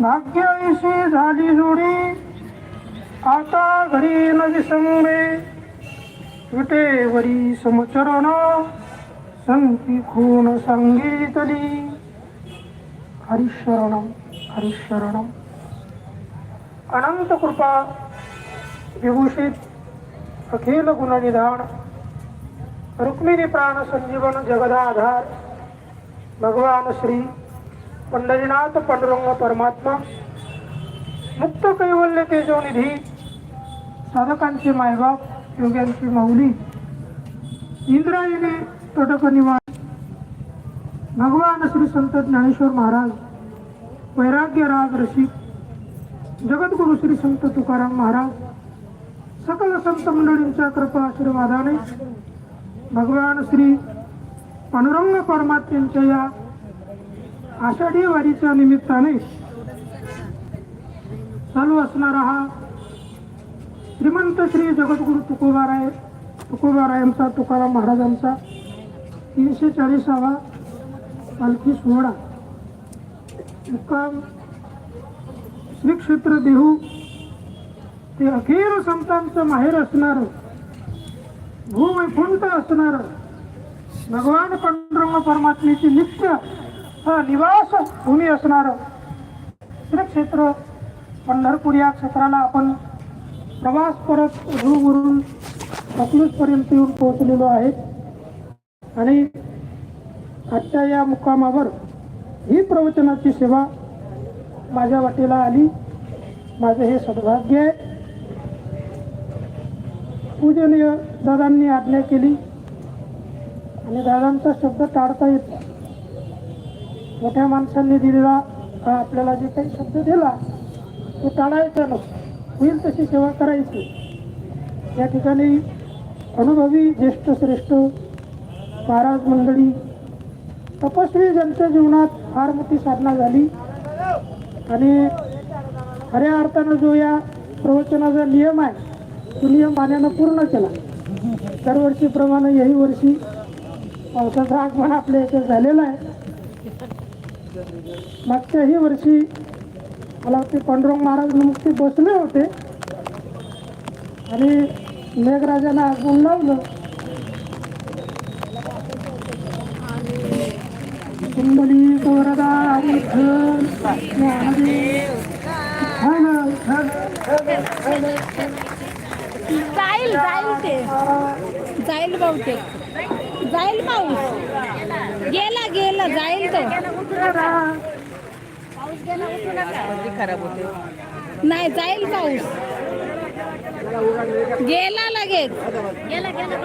भाग्याशी झाली जोडी आता घरी न विसंबे विटेवरी समचरण. संती खून संगीतली. हरिशरण हरिशरण. अनंत कृपा विभूषित अखिल गुणनिधान. रुक्मिणी प्राण संजीवन जगदाधार. भगवान श्री पंढरीनाथ पांडुरंग परमात्मा मुक्त कैवल्य तेजोनिधी साधकांचे मायबाप योग्यांची माऊली इंद्रायणी तटक निवास भगवान श्री संत ज्ञानेश्वर महाराज वैराग्य राग रसिक जगद्गुरु श्री संत तुकाराम महाराज सकल संत मंडळींच्या कृपा आशीर्वादाने भगवान श्री पांडुरंग परमात्म्यांच्या या आषाढी वारीच्या निमित्ताने चालू असणारा हा श्रीमंत श्री जगद्गुरु तुकोबाराय तुकोबारायांचा तुकाराम महाराजांचा तीनशे चाळीसावा पालखी सोहळा. मुक्काम श्री क्षेत्र देहू. ते अखेर संतांचं माहेर असणारं. भूवैकुंठ असणारं. भगवान पांडुरंग परमात्मेची नित्य निवास भूमी असणारं. श्री क्षेत्र पंढरपूर या क्षेत्राला आपण प्रवास परत रूवरून अकलूजपर्यंत येऊन पोहोचलेलो आहे. आणि आजच्या या मुक्कामावर ही प्रवचनाची सेवा माझ्या वाटेला आली. माझं हे सद्भाग्य आहे. पूजनीय दादांनी आज्ञा केली. आणि दादांचा शब्द टाळता येत मोठ्या माणसांनी दिलेला आपल्याला जे काही शब्द दिला तो टाळायचा नसतो होईल तशी सेवा करायची. या ठिकाणी अनुभवी ज्येष्ठ श्रेष्ठ महाराज मंडळी तपस्वी ज्यांच्या जीवनात फार मोठी साधना झाली. आणि खऱ्या अर्थानं जो या प्रवचनाचा नियम आहे तो नियम पाण्यानं पूर्ण केला. दरवर्षीप्रमाणे याही वर्षी पावसाचा आगमन आपल्या याच्यात झालेला आहे. मागच्याही वर्षी मला वाटते पांडुरंग महाराज नुकते बसले होते. आणि मेघराजानं आगमन लावलं. कुंडली वरदा विठ्ठल जाईल जाईल ते. जाईल बहुतेक. जाईल पाऊस गेला गेला जाईल तो. खराब होते. नाही जाईल पाऊस गेला लगेच. गेला गेला